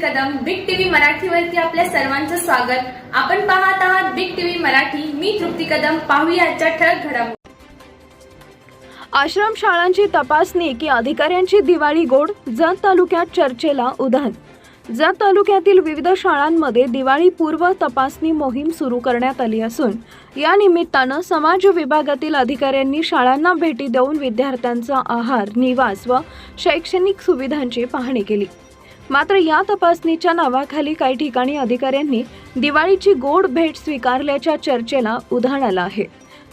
मराठीवरती आपल्या सर्वांचं स्वागत. आपण पाहत आहात बिग टीव्ही मराठी. मी तृप्ती कदम. पाहूया आजच्या ठळक घडामोडी. आश्रम शाळांची तपासणी की अधिकाऱ्यांची दिवाळी गोड जत तालुक्यात चर्चेला उधाण. जत तालुक्यातील विविध शाळांमध्ये दिवाळी पूर्व तपासणी मोहीम सुरू करण्यात आली असून या निमित्तानं समाज विभागातील अधिकाऱ्यांनी शाळांना भेटी देऊन विद्यार्थ्यांचा आहार निवास व शैक्षणिक सुविधांची पाहणी केली. मात्र या तपासणीच्या नावाखाली काही ठिकाणी अधिकाऱ्यांनी दिवाळीची गोड भेट स्वीकारल्याच्या चर्चेला उधाण आलं आहे.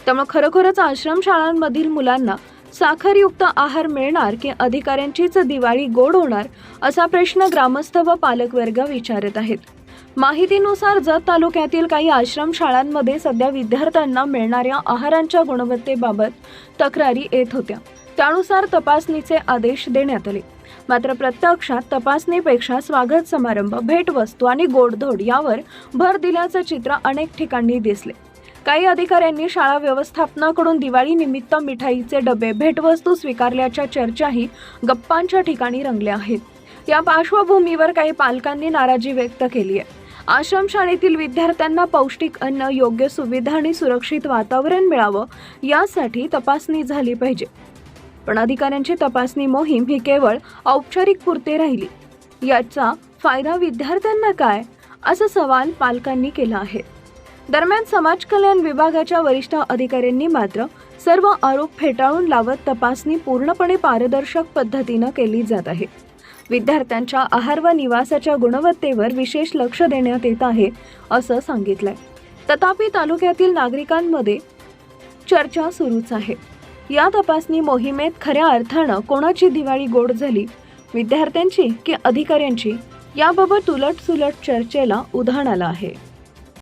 त्यामुळे खरोखरच आश्रमशाळांमधील मुलांना साखरयुक्त आहार मिळणार की अधिकाऱ्यांचीच दिवाळी गोड होणार असा प्रश्न ग्रामस्थ व पालकवर्ग विचारत आहेत. माहितीनुसार जत तालुक्यातील काही आश्रमशाळांमध्ये सध्या विद्यार्थ्यांना मिळणाऱ्या आहारांच्या गुणवत्तेबाबत तक्रारी येत होत्या. त्यानुसार तपासणीचे आदेश देण्यात आले. मात्र प्रत्यक्षात तपासणीपेक्षा स्वागत समारंभ भेटवस्तू आणि गोडधोड यावर भर दिल्याचं चित्र अनेक ठिकाणी दिसले. काही अधिकाऱ्यांनी शाळा व्यवस्थापनाकडून दिवाळी निमित्त मिठाईचे डबे भेटवस्तू स्वीकारल्याच्या चर्चाही गप्पांच्या ठिकाणी रंगल्या आहेत. या पार्श्वभूमीवर काही पालकांनी नाराजी व्यक्त केली आहे. आश्रमशाळेतील विद्यार्थ्यांना पौष्टिक अन्न योग्य सुविधा आणि सुरक्षित वातावरण मिळावं यासाठी तपासणी झाली पाहिजे. पण अधिकाऱ्यांची तपासणी मोहीम ही केवळ औपचारिक पुरते राहिली. याचा फायदा विद्यार्थ्यांना काय? असा सवाल पालकांनी केला आहे. दरम्यान समाज कल्याण विभागाच्या वरिष्ठ अधिकाऱ्यांनी मात्र सर्व आरोप फेटाळून लावत तपासणी पूर्णपणे पारदर्शक पद्धतीनं केली जात आहे. विद्यार्थ्यांच्या आहार व निवासाच्या गुणवत्तेवर विशेष लक्ष देण्यात येत आहे असं सांगितलंय. तथापि तालुक्यातील नागरिकांमध्ये चर्चा सुरूच आहे. या तपासणी मोहिमेत खऱ्या अर्थानं कोणाची दिवाळी गोड झाली विद्यार्थ्यांची की अधिकाऱ्यांची याबाबत उलट सुलट चर्चेला उधाण आलं आहे.